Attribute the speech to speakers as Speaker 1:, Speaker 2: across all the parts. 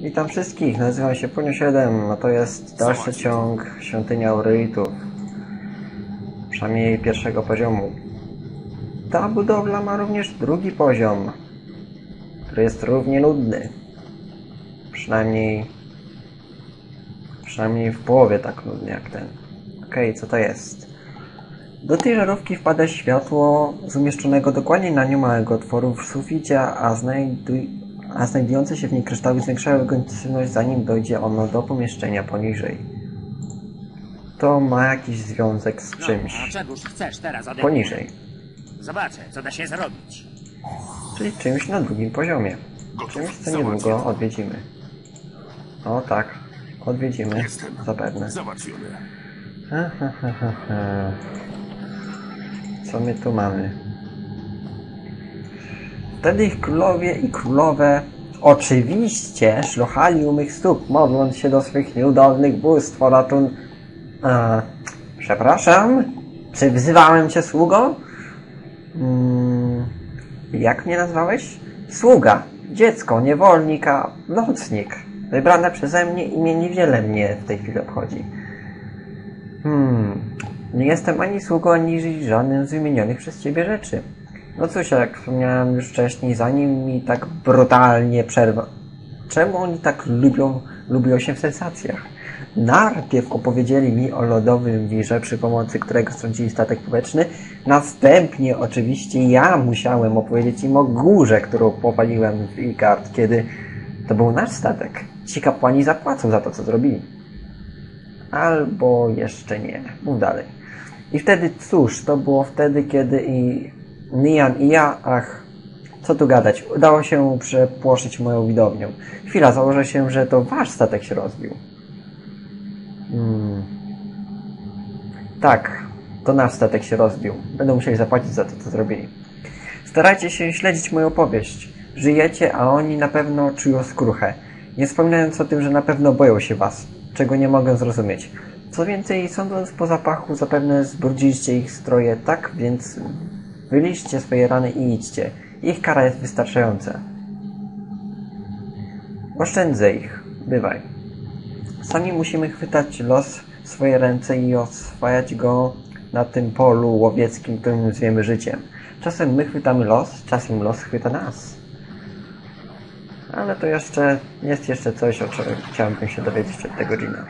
Speaker 1: Witam wszystkich, nazywam się Punio 7, a to jest dalszy ciąg Świątyni Aureitów. Przynajmniej pierwszego poziomu. Ta budowla ma również drugi poziom, który jest równie nudny. Przynajmniej... Przynajmniej w połowie tak nudny jak ten. Okej, co to jest? Do tej żarówki wpada światło z umieszczonego dokładnie na nią małego otworu w suficie, a, znajduj, a znajdujące się w niej kryształy zwiększają jego intensywność zanim dojdzie ono do pomieszczenia poniżej. To ma jakiś związek z czymś
Speaker 2: No, a czegoż chcesz teraz ode mnie?
Speaker 1: poniżej,
Speaker 2: Zobaczę, co da się zrobić.
Speaker 1: czyli czymś na drugim poziomie. Czymś, co niedługo odwiedzimy. O tak, odwiedzimy,
Speaker 3: Jestem.
Speaker 1: zapewne.
Speaker 3: Załatwione.
Speaker 1: Ha, ha, ha, ha, ha. Co my tu mamy? Wtedy ich królowie i królowe oczywiście szlochali u mych stóp, modląc się do swych nieudolnych bóstw o ratun... A, przepraszam? Czy wzywałem cię sługo? Mm, jak mnie nazwałeś? Sługa, dziecko, niewolnika, nocnik. Wybrane przeze mnie imię niewiele mnie w tej chwili obchodzi. Hmm, nie jestem ani sługą, ani żadnym z wymienionych przez ciebie rzeczy. No cóż, jak wspomniałem już wcześniej, zanim mi tak brutalnie przerwa... Czemu oni tak lubią, lubią się w sensacjach? Najpierw opowiedzieli mi o lodowym wirze, przy pomocy którego strącili statek powietrzny. Następnie oczywiście ja musiałem opowiedzieć im o górze, którą popaliłem w Ikard, kiedy to był nasz statek. Ci kapłani zapłacą za to, co zrobili. Albo jeszcze nie. Mów dalej. I wtedy, cóż, to było wtedy, kiedy i Nian i ja, ach, co tu gadać, udało się przepłoszyć moją widownią. Chwila, założę się, że to wasz statek się rozbił. Hmm. Tak, to nasz statek się rozbił. Będą musieli zapłacić za to, co zrobili. Starajcie się śledzić moją opowieść. Żyjecie, a oni na pewno czują skruchę. Nie wspominając o tym, że na pewno boją się was, czego nie mogę zrozumieć. Co więcej, sądząc po zapachu, zapewne zbrudziliście ich stroje, tak więc wyliczcie swoje rany i idźcie. Ich kara jest wystarczająca. Oszczędzę ich. Bywaj. Sami musimy chwytać los w swoje ręce i oswajać go na tym polu łowieckim, którym zwiemy życiem. Czasem my chwytamy los, czasem los chwyta nas. Ale to jeszcze jest jeszcze coś, o czym chciałbym się dowiedzieć od tego Gina.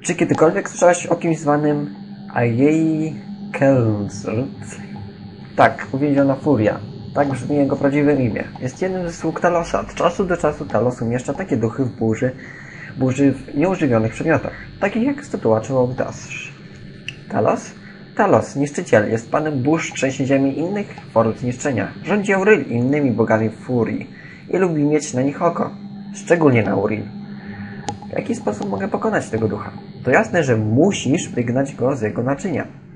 Speaker 1: Czy kiedykolwiek słyszałeś o kimś zwanym Ajei Kelsert? Tak, uwięziona furia. Tak brzmi jego prawdziwe imię. Jest jednym ze sług Talosa. Od czasu do czasu Talos umieszcza takie duchy w burzy, burzy w nieużywionych przedmiotach, takich jak statua czy ołtarz. Talos? Talos, niszczyciel, jest panem burz, trzęsie ziemi innych form zniszczenia. Rządzi Auryl i innymi bogami furii i lubi mieć na nich oko. Szczególnie na Auril. W jaki sposób mogę pokonać tego ducha? To jasne, że musisz wygnać go z jego naczynia.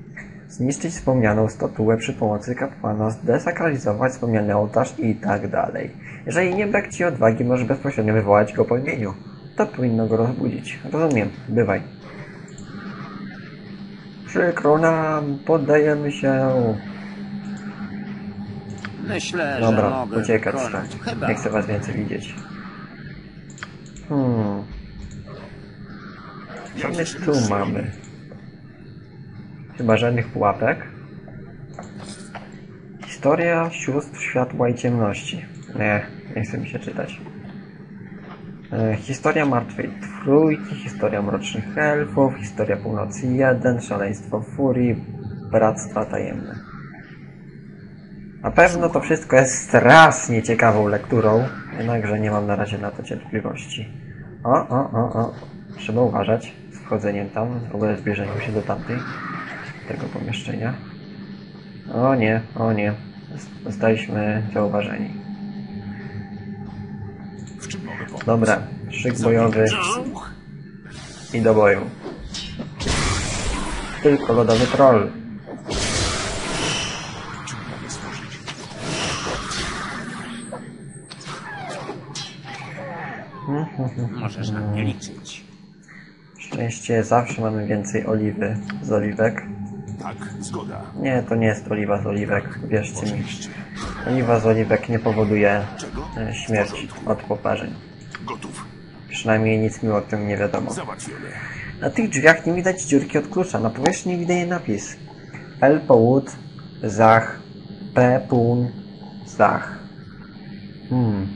Speaker 1: Zniszczyć wspomnianą statuę przy pomocy kapłana, zdesakralizować wspomniany ołtarz i tak dalej. Jeżeli nie brak ci odwagi, możesz bezpośrednio wywołać go po imieniu. To powinno go rozbudzić. Rozumiem. Bywaj. Przykro nam, poddajemy się.
Speaker 2: Myślę, że
Speaker 1: Dobra,
Speaker 2: mogę
Speaker 1: uciekać stąd.
Speaker 2: Chyba.
Speaker 1: Nie chcę was więcej widzieć. Hmm. Co my tu mamy? Chyba żadnych pułapek. Historia sióstr światła i ciemności. Nie, nie chce mi się czytać. E, historia martwej trójki, historia mrocznych elfów, historia północy 1, szaleństwo furii, bractwa tajemne. Na pewno to wszystko jest strasznie ciekawą lekturą, jednakże nie mam na razie na to cierpliwości. O, o, o, o. Trzeba uważać z wchodzeniem tam, w ogóle zbliżeniem się do tamtej, tego pomieszczenia. O nie, o nie. Zostaliśmy zauważeni.
Speaker 3: W czym mogę pomóc?
Speaker 1: Dobra, szyk bojowy i do boju. Tylko lodowy troll.
Speaker 2: Możesz na mnie liczyć.
Speaker 1: Szczęście zawsze mamy więcej oliwy z oliwek.
Speaker 3: Tak, zgoda.
Speaker 1: Nie, to nie jest oliwa z oliwek, wierzcie mi. Oliwa z oliwek nie powoduje
Speaker 3: Czego?
Speaker 1: e, śmierci od poparzeń.
Speaker 3: Gotów.
Speaker 1: Przynajmniej nic mi o tym nie wiadomo.
Speaker 3: Załatwione.
Speaker 1: Na tych drzwiach nie widać dziurki od klucza. Na powierzchni widać napis. L połud, zach, P pun, zach. Hmm.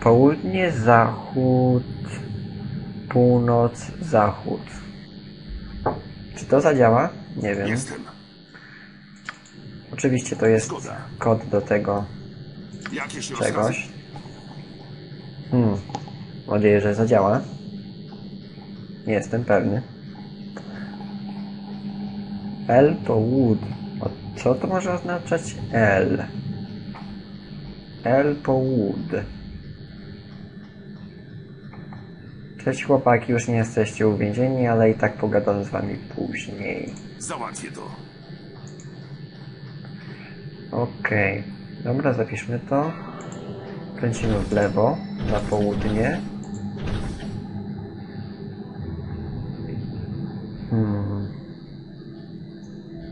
Speaker 1: Południe, zachód, północ, zachód. Czy to zadziała? Nie wiem.
Speaker 3: Jestem.
Speaker 1: Oczywiście to jest
Speaker 3: Zgoda.
Speaker 1: kod do tego
Speaker 3: rozkazy?
Speaker 1: czegoś. Hmm. Mam nadzieję, że zadziała. Nie jestem pewny. L to wood. O, co to może oznaczać L? L to wood. Cześć chłopaki, już nie jesteście uwięzieni, ale i tak pogadam z wami później.
Speaker 3: Załatwię to.
Speaker 1: Okej. Dobra, zapiszmy to. Kręcimy w lewo, na południe. Hmm.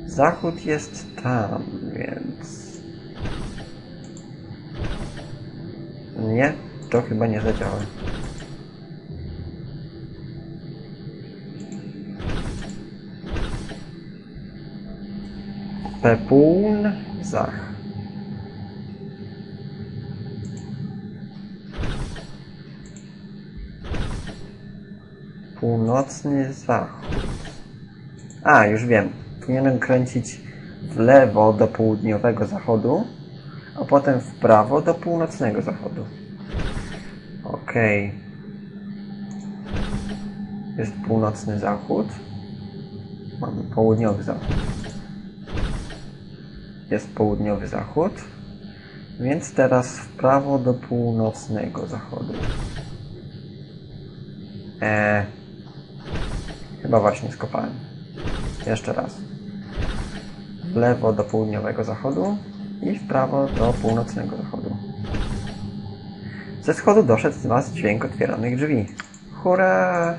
Speaker 1: Zachód jest tam, więc... Nie, to chyba nie zadziała. Pepun, Zach. Północny zachód. A, już wiem. Powinienem kręcić w lewo do południowego zachodu, a potem w prawo do północnego zachodu. Okej. Jest północny zachód. Mamy południowy zachód. Jest południowy zachód. Więc teraz w prawo do północnego zachodu. Eee, chyba właśnie skopałem. Jeszcze raz. W lewo do południowego zachodu i w prawo do północnego zachodu. Ze schodu doszedł z was dźwięk otwieranych drzwi. Hurra!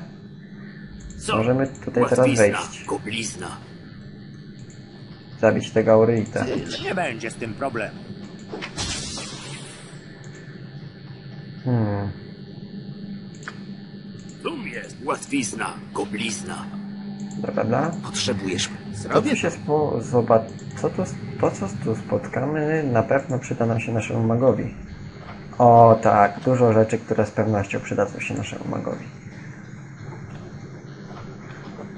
Speaker 4: Co?
Speaker 1: Możemy tutaj teraz wejść.
Speaker 4: Kublizna.
Speaker 1: Zabić tego Aurelita.
Speaker 2: Nie będzie z tym problemu.
Speaker 1: Hmm.
Speaker 4: Tu jest łatwizna, kublizna.
Speaker 1: Bla, bla, bla.
Speaker 4: Potrzebujesz... Zrobię
Speaker 1: tu się spo... Zobacz... Co tu... To, co tu spotkamy, na pewno przyda nam się naszemu magowi. O tak, dużo rzeczy, które z pewnością przydadzą się naszemu magowi.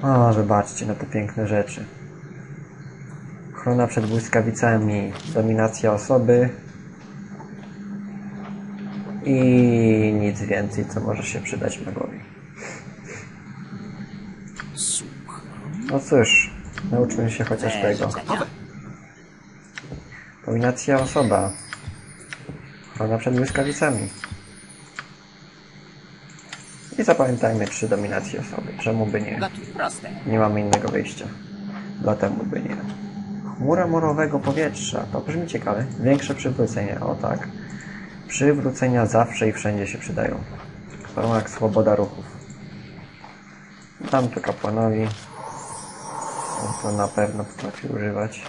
Speaker 1: O, zobaczcie na te piękne rzeczy. Ochrona przed błyskawicami, dominacja osoby i nic więcej, co może się przydać magowi. No cóż, nauczmy się chociaż tego. Dominacja osoba. Ochrona przed błyskawicami. I zapamiętajmy trzy dominacje osoby. Czemu by nie? Nie mamy innego wyjścia. Dlatego by nie. Chmura morowego powietrza. To brzmi ciekawe. Większe przywrócenia. O tak. Przywrócenia zawsze i wszędzie się przydają. To jak swoboda ruchów. Dam to kapłanowi. On to na pewno potrafi używać.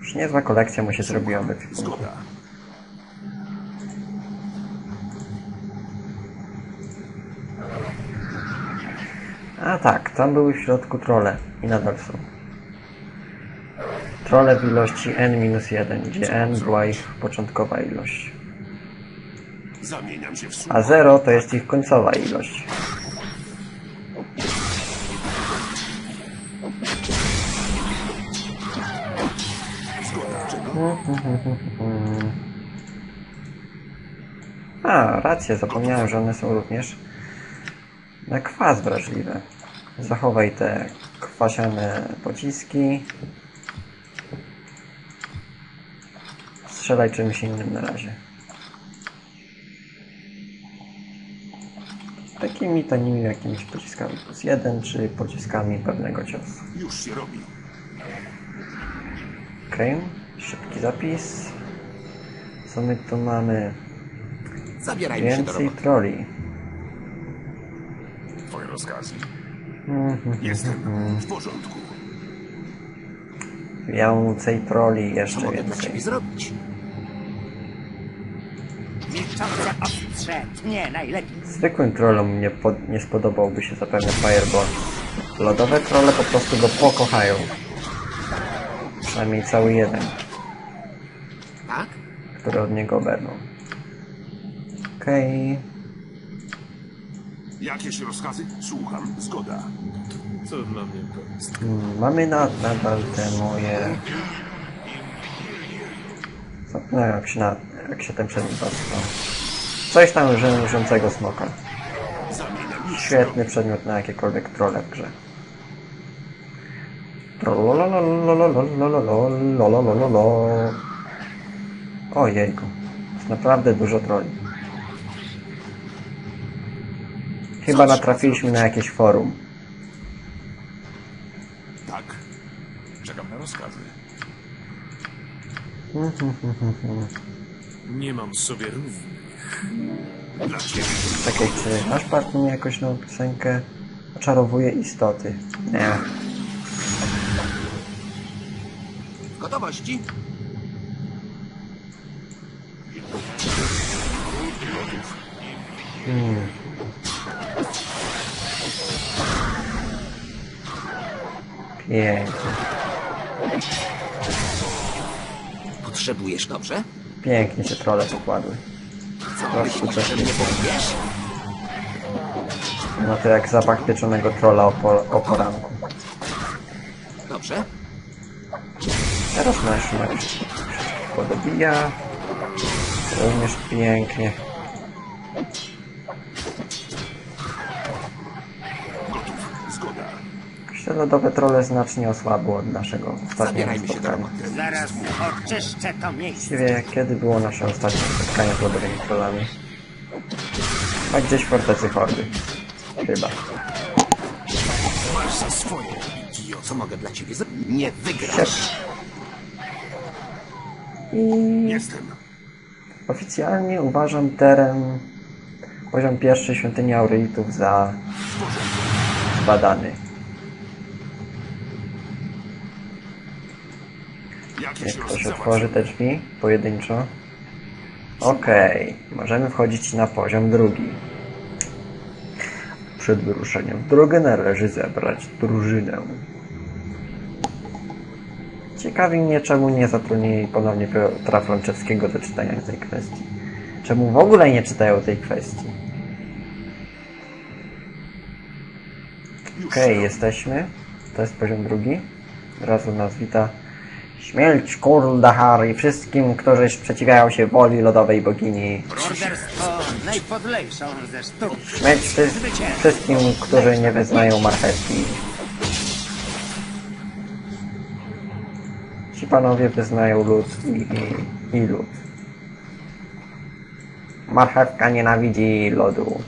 Speaker 1: Już niezła kolekcja mu się zrobiła do.
Speaker 3: Zgoda.
Speaker 1: A tak, tam były w środku trole i nadal są. Trole w ilości n-1, gdzie n była ich początkowa ilość. A 0 to jest ich końcowa ilość. A, racja, zapomniałem, że one są również na kwas wrażliwe. Zachowaj te kwasiane pociski. Strzelaj czymś innym na razie. Takimi tanimi jakimiś pociskami plus jeden, czy pociskami pewnego ciosu.
Speaker 3: Już się robi.
Speaker 1: Okej, szybki zapis. Co my tu mamy?
Speaker 4: Zabierajmy się do
Speaker 1: Więcej
Speaker 4: roboty.
Speaker 1: troli.
Speaker 3: Twoje rozkazy.
Speaker 1: Mhm.
Speaker 3: Jestem mhm. w porządku.
Speaker 1: Miał tej
Speaker 4: proli
Speaker 1: jeszcze
Speaker 4: Co
Speaker 1: więcej.
Speaker 4: zrobić?
Speaker 2: Najlepiej.
Speaker 1: Zwykłym trollom nie, nie spodobałby się zapewne Fireball. Lodowe trolle po prostu go pokochają. Przynajmniej cały jeden,
Speaker 4: Tak?
Speaker 1: który od niego będą. Okej. Okay.
Speaker 3: Jakieś rozkazy? Słucham. Zgoda.
Speaker 5: Co dla mnie to jest?
Speaker 1: Mamy nadal te moje... No jak się, na, jak się ten przedmiot nazywa? Coś tam żerującego smoka. Świetny przedmiot na jakiekolwiek trole w grze. Ojejku. Jest naprawdę dużo troli. Chyba natrafiliśmy na jakieś forum.
Speaker 3: Tak. Czekam na rozkazy.
Speaker 5: Nie mam sobie równych.
Speaker 3: Dla ciebie
Speaker 1: Czekaj, czy nasz partner jakoś nową piosenkę oczarowuje istoty? Nie.
Speaker 4: Gotowości?
Speaker 1: Pięknie.
Speaker 4: Potrzebujesz dobrze?
Speaker 1: Pięknie się trole pokładły.
Speaker 4: Co, może, że mnie pobijesz?
Speaker 1: No to jak zapach pieczonego trolla o, po, o poranku.
Speaker 4: Dobrze.
Speaker 1: Teraz nasz mecz podobija. Również pięknie. Środowe trole znacznie osłabło od naszego ostatniego
Speaker 4: Zabierajmy się do
Speaker 1: spotkania.
Speaker 4: roboty.
Speaker 2: Zaraz oczyszczę to miejsce.
Speaker 1: Właściwie kiedy było nasze ostatnie spotkanie z lodowymi trollami? A gdzieś w fortecy Hordy. Chyba.
Speaker 3: Masz za swoje.
Speaker 4: Idiot, co mogę dla ciebie zrobić? Nie wygrasz.
Speaker 3: Jestem.
Speaker 1: Oficjalnie uważam teren poziom pierwszy świątyni Aurelitów za zbadany.
Speaker 3: Jakieś
Speaker 1: Jak ktoś otworzy te drzwi pojedynczo. Okej, możemy wchodzić na poziom drugi. Przed wyruszeniem w drogę należy zebrać drużynę. Ciekawi mnie, czemu nie zatrudnili ponownie Piotra Franczewskiego do czytania tej kwestii. Czemu w ogóle nie czytają tej kwestii? Okej, jesteśmy. To jest poziom drugi. Razu nas wita Śmierć Kurdahar i wszystkim, którzy sprzeciwiają się woli lodowej bogini.
Speaker 2: Morderstwo najpodlejszą ze sztuk.
Speaker 1: Śmierć wszy- wszystkim, którzy nie wyznają marchewki. Ci panowie wyznają lud i, i, i lud. Marchewka nienawidzi lodu.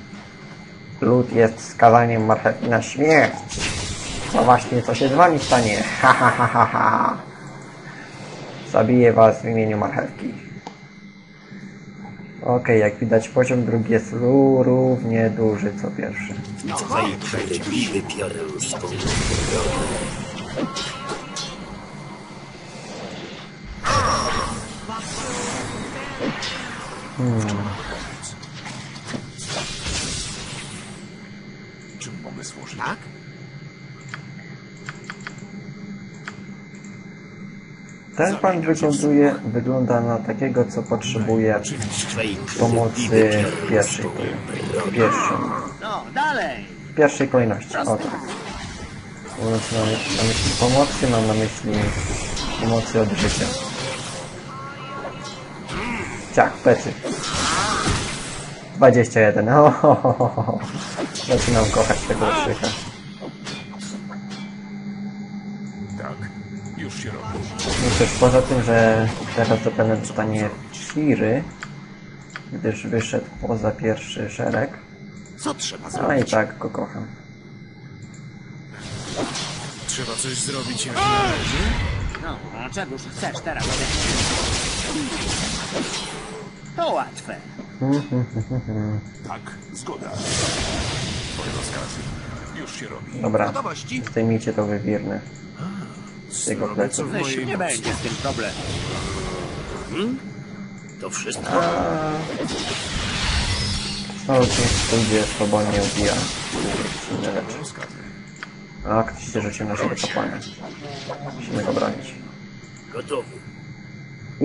Speaker 1: Lud jest skazaniem marchewki na śmierć. No właśnie, co się z wami stanie? Ha, ha, ha, ha, ha. Zabiję was w imieniu marchewki. Okej, jak widać poziom drugi jest ró- równie duży co pierwszy.
Speaker 3: Czym mogę służyć?
Speaker 4: Tak?
Speaker 1: Ten pan wygląduje, wygląda na takiego, co potrzebuje pomocy w pierwszej, w pierwszym,
Speaker 2: No,
Speaker 1: w pierwszej kolejności. O tak. Mówiąc na, my- na myśli pomocy, mam na myśli pomocy od życia. Ciach, plecy. 21. O, ho, ho, ho. Zaczynam kochać tego łyka. Że poza tym, że teraz zapewne dostanie Shiry, gdyż wyszedł poza pierwszy szereg.
Speaker 4: Co trzeba
Speaker 1: No i
Speaker 4: zrobić?
Speaker 1: tak go kocham.
Speaker 5: Trzeba coś zrobić jak należy?
Speaker 2: No, a czegoż chcesz teraz ode? To łatwe.
Speaker 3: Tak. Zgoda. Twoje rozkazy. Już się robi.
Speaker 1: Dobra, zdejmijcie to wywirne. Z jego pleców.
Speaker 2: nie
Speaker 5: mocy.
Speaker 2: będzie z tym problemu.
Speaker 4: To wszystko?
Speaker 1: Znowu czymś pójdzie, swobodnie ubija. Inne rzeczy. A, ktoś się rzucił naszego kapłana. Musimy go bronić.
Speaker 4: Gotowy.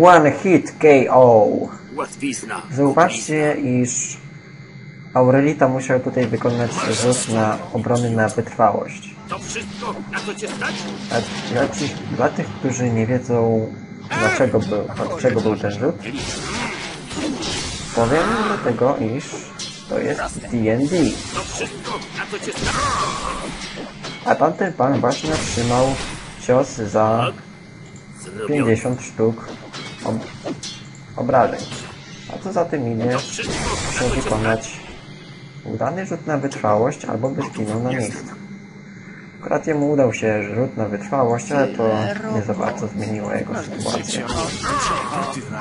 Speaker 1: One hit KO!
Speaker 4: Łatwizna.
Speaker 1: Zauważcie, iż Aurelita musiał tutaj wykonać rzut na obrony na wytrwałość.
Speaker 4: To wszystko, na co cię stać?
Speaker 1: A dla, ci, dla tych, którzy nie wiedzą dlaczego był, od czego był ten rzut, powiem dlatego, iż to jest D&D.
Speaker 4: To wszystko, na co cię stać?
Speaker 1: A tamten pan właśnie otrzymał cios za
Speaker 4: Zrobione.
Speaker 1: 50 sztuk ob obrażeń. A co za tym idzie, musiał wykonać udany rzut na wytrwałość albo by zginął na miejscu. Akurat jemu udał się rzut na wytrwałość, ale to nie za bardzo zmieniło jego sytuację.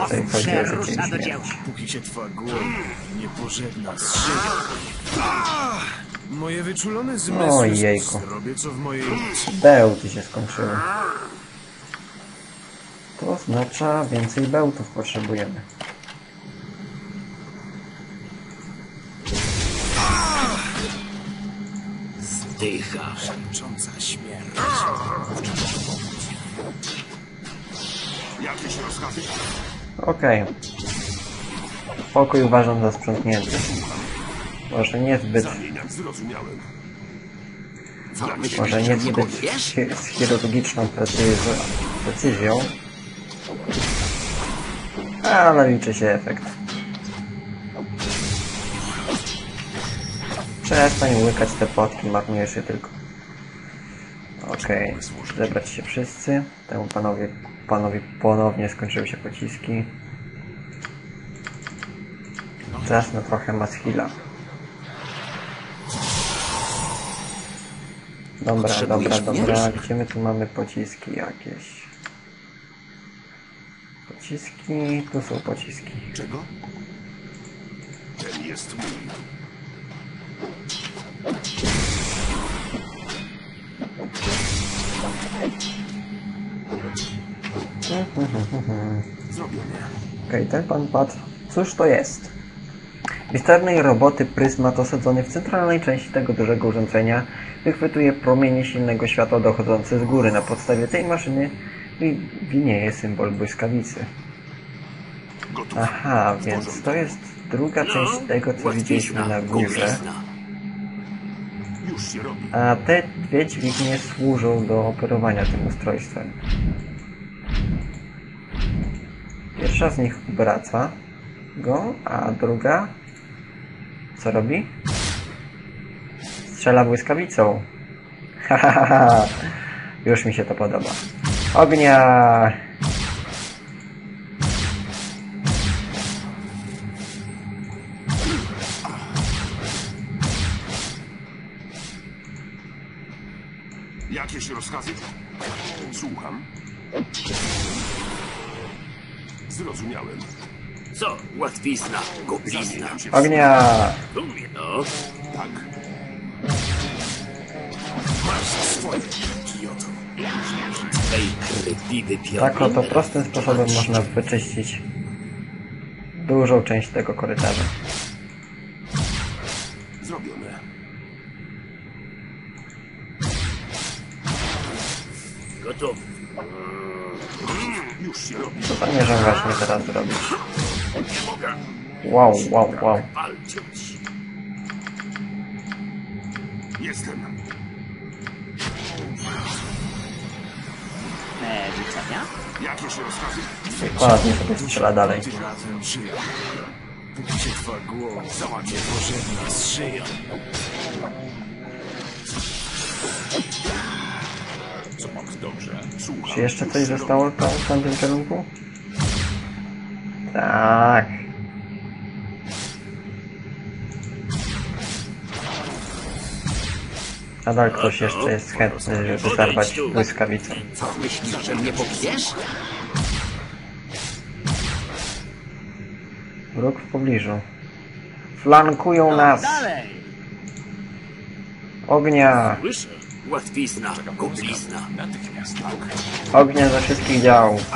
Speaker 1: Jeżeli chodzi o życie i śmierć.
Speaker 5: Póki się twa głowa nie pożegna z życiem. Moje wyczulone zmysły
Speaker 1: Ojejku.
Speaker 5: zrobię co w mojej.
Speaker 1: Bełty się skończyły. To oznacza więcej bełtów potrzebujemy.
Speaker 4: Zdychasz.
Speaker 5: Męcząca śmierć.
Speaker 3: Jakieś rozkazy?
Speaker 1: Okej. Pokój uważam za sprzątnięty. Może niezbyt.
Speaker 3: Zrozumiałem.
Speaker 1: Może
Speaker 4: że nie
Speaker 1: niezbyt z chirurgiczną precyzją, precyzją. Ale liczy się efekt. Przestań łykać te potki, marnujesz je tylko. Okej, zebrać się wszyscy. Temu panowi, panowi ponownie skończyły się pociski. Czas na trochę maschila. Dobra, dobra, dobra. Gdzie my tu mamy pociski jakieś? Pociski, tu są pociski.
Speaker 3: Czego? Ten jest mój.
Speaker 1: Okej, ten pan padł. Cóż to jest? Misternej roboty pryzmat osadzony w centralnej części tego dużego urządzenia wychwytuje promienie silnego światła dochodzące z góry. Na podstawie tej maszyny wi- winieje symbol błyskawicy. Aha, więc to jest druga część tego, co widzieliśmy na górze. A te dwie dźwignie służą do operowania tym ustrojstwem. Pierwsza z nich obraca go, a druga co robi? Strzela błyskawicą. Hahaha, już mi się to podoba. Ognia!
Speaker 3: Jakieś rozkazy? Słucham. Zrozumiałem.
Speaker 4: Co, łatwizna, głupizna.
Speaker 3: Zamieniam się w...
Speaker 1: Ognia!
Speaker 4: No,
Speaker 3: Tak.
Speaker 5: Masz swoje, idioto.
Speaker 4: tej wypiorę.
Speaker 1: Tak oto prostym sposobem można wyczyścić dużą część tego korytarza.
Speaker 4: Gotowy.
Speaker 3: Już się robi.
Speaker 1: Co zamierzam właśnie teraz zrobić?
Speaker 4: Nie mogę
Speaker 1: Wow, wow, wow.
Speaker 4: walczyć.
Speaker 3: Jestem.
Speaker 2: Me życzenia?
Speaker 3: Jakieś rozkazy?
Speaker 1: Ładnie sobie strzela dalej.
Speaker 5: Tym razem żyję. Póki się twa głowa nie pożegna z żyją.
Speaker 3: Dobrze? Słucham.
Speaker 1: Czy jeszcze coś zostało tam w tamtym kierunku? Tak. Nadal ktoś jeszcze jest chętny, żeby zarwać błyskawicą.
Speaker 4: Co, myślisz, że mnie pobijesz?
Speaker 1: Wróg w pobliżu. Flankują nas!
Speaker 2: Dalej!
Speaker 1: Ognia!
Speaker 4: Słyszę. Łatwizna, kuplizna.
Speaker 3: Natychmiast tak.
Speaker 1: Ognia ze wszystkich działów.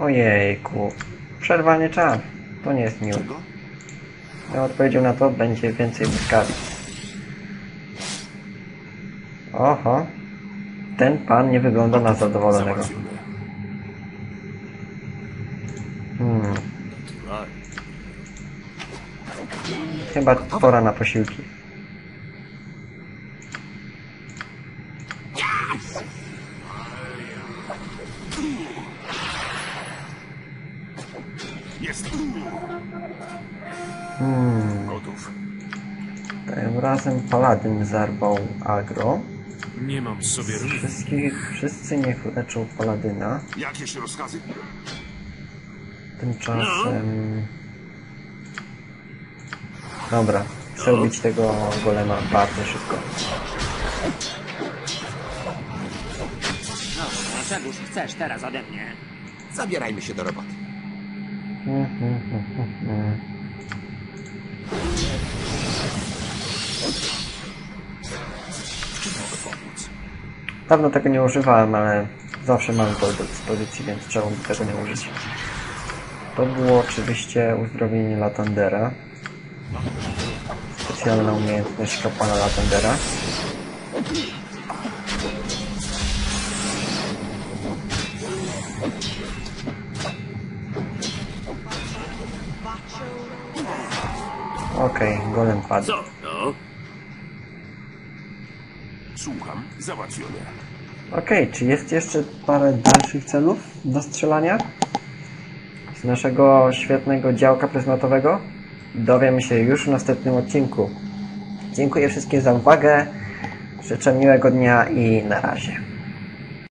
Speaker 1: Ojejku. Przerwanie czar. To nie jest miłe. Ja odpowiedzią na to będzie więcej błyskawic. Oho. Ten pan nie wygląda na zadowolonego.
Speaker 3: Załatwione.
Speaker 1: Hmm.
Speaker 4: Tak.
Speaker 1: Chyba pora na posiłki.
Speaker 3: Jest. Gotów.
Speaker 1: Tym razem paladyn zarwał agro.
Speaker 5: Nie mam sobie ruchu.
Speaker 1: Wszystkich, wszyscy niech leczą paladyna.
Speaker 3: Jakieś rozkazy?
Speaker 1: Tymczasem... Dobra, chcę ubić tego golema bardzo szybko.
Speaker 2: No, a czegoż chcesz teraz ode mnie?
Speaker 4: Zabierajmy się do roboty.
Speaker 1: Dawno tego nie używałem, ale zawsze mam to do dyspozycji, więc czemu by tego nie użyć. To było oczywiście uzdrowienie Latandera. Specjalna umiejętność kapłana Latandera. Okej, golem padł.
Speaker 4: Co? No?
Speaker 3: Słucham. Załatwione.
Speaker 1: Okej, czy jest jeszcze parę dalszych celów do strzelania? Z naszego świetnego działka pryzmatowego? Dowiemy się już w następnym odcinku. Dziękuję wszystkim za uwagę. Życzę miłego dnia i na razie.